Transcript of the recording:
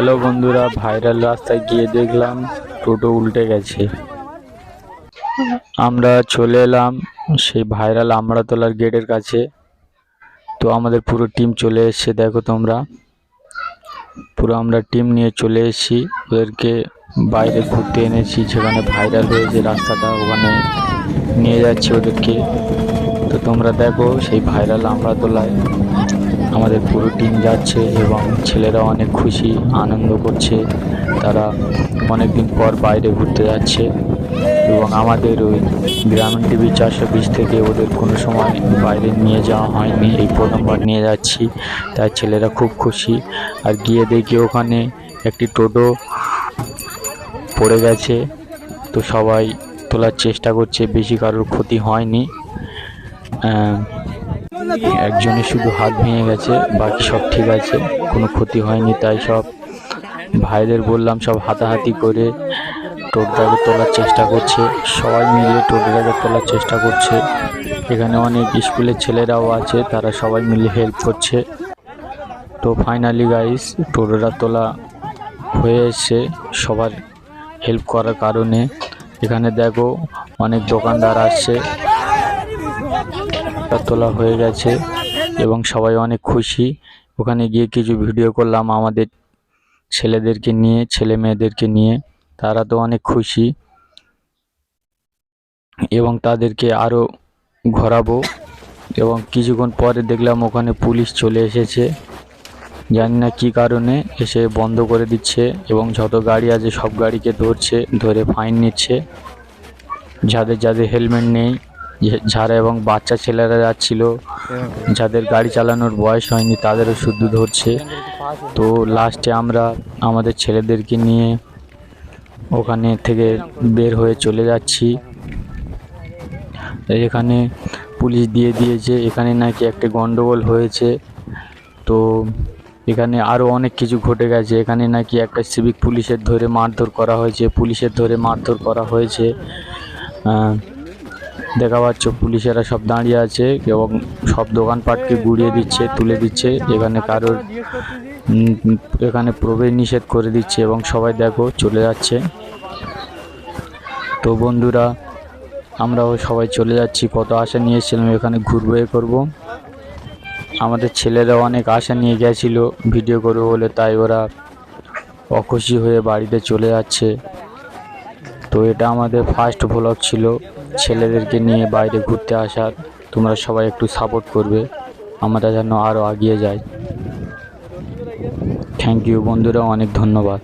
Hello বন্ধুরা viral রাস্তায় গিয়ে দেখলাম, টোটো উল্টে গেছে। আমরা চলে এলাম সেই ভাইরাল আমড়াতলার গেটের কাছে। তো আমাদের পুরো টিম চলে এসেছে, দেখো তোমরা। পুরো আমরা টিম নিয়ে চলে এসেছি, ওদেরকে বাইরে ঘুরতে এনেছি, যেখানে ভাইরাল হয়েছে রাস্তাটা, ওখানে নিয়ে যাচ্ছি ওদেরকে। তো তোমরা দেখো সেই ভাইরাল আমড়াতলায় আমাদের পুরো টিম যাচ্ছে এবং ছেলেরা অনেক খুশি, আনন্দ করছে। তারা অনেক দিন পর বাইরে ঘুরতে যাচ্ছে এবং আমাদের ওই গ্রামীণ টিভি চারশো বিশ থেকে ওদের কোনো সময় বাইরে নিয়ে যাওয়া হয়নি। এই প্রথমবার নিয়ে যাচ্ছি, তাই ছেলেরা খুব খুশি। আর গিয়ে দেখি ওখানে একটি টোটো পড়ে গেছে, তো সবাই তোলার চেষ্টা করছে, বেশি কারোর ক্ষতি হয়নি। একজনের শুধু হাত ভেঙে গেছে, বাকি সব ঠিক আছে, কোনো ক্ষতি হয়নি তাই সব ভাইদের বললাম সব হাতাহাতি করে টোটোটাকে তোলার চেষ্টা করছে, সবাই মিলে টোটোটাকে তোলার চেষ্টা করছে। এখানে অনেক স্কুলের ছেলেরাও আছে, তারা সবাই মিলে হেল্প করছে। তো ফাইনালি গাইস টোটোটা তোলা হয়ে এসছে, সবার হেল্প করার কারণে। এখানে দেখো অনেক দোকানদার আসছে টা তোলা হয়ে গেছে এবং সবাই অনেক খুশি। ওখানে গিয়ে কিছু ভিডিও করলাম আমাদের ছেলেদেরকে নিয়ে, ছেলে মেয়েদেরকে নিয়ে। তারা তো অনেক খুশি। এবং তাদেরকে আরও ঘোরাবো। এবং কিছুক্ষণ পরে দেখলাম ওখানে পুলিশ চলে এসেছে। জানি না কী কারণে এসে বন্ধ করে দিচ্ছে এবং যত গাড়ি আছে সব গাড়িকে ধরছে, ধরে ফাইন নিচ্ছে। যাদের যাদের হেলমেট নেই যারা এবং বাচ্চা ছেলেরা যাচ্ছিল যাদের গাড়ি চালানোর বয়স হয়নি তাদেরও শুদ্ধ ধরছে। তো লাস্টে আমরা আমাদের ছেলেদেরকে নিয়ে ওখানে থেকে বের হয়ে চলে যাচ্ছি। এখানে পুলিশ দিয়ে দিয়েছে, এখানে নাকি একটা গন্ডগোল হয়েছে। তো এখানে আরও অনেক কিছু ঘটে গেছে। এখানে নাকি একটা সিভিক পুলিশের ধরে মারধর করা হয়েছে, পুলিশের ধরে মারধর করা হয়েছে। দেখা পাচ্ছ পুলিশেরা সব দাঁড়িয়ে আছে এবং সব দোকানপাটকে গুড়িয়ে দিচ্ছে তুলে দিচ্ছে। এখানে কারোর এখানে প্রবেশ নিষেধ করে দিচ্ছে এবং সবাই দেখো চলে যাচ্ছে। তো বন্ধুরা আমরাও সবাই চলে যাচ্ছি কত আশা নিয়ে এসেছিলাম এখানে ঘুরবো এ করব। আমাদের ছেলেরা অনেক আশা নিয়ে গেছিল ভিডিও করবে বলে তাই ওরা অখুশি হয়ে বাড়িতে চলে যাচ্ছে। তো এটা আমাদের ফার্স্ট ভ্লগ ছিল। ছেলেদেরকে নিয়ে বাইরে ঘুরতে আসার তোমরা সবাই একটু সাপোর্ট করবে। আমরা যেন আরও এগিয়ে যাই। থ্যাংক ইউ বন্ধুরা, অনেক ধন্যবাদ।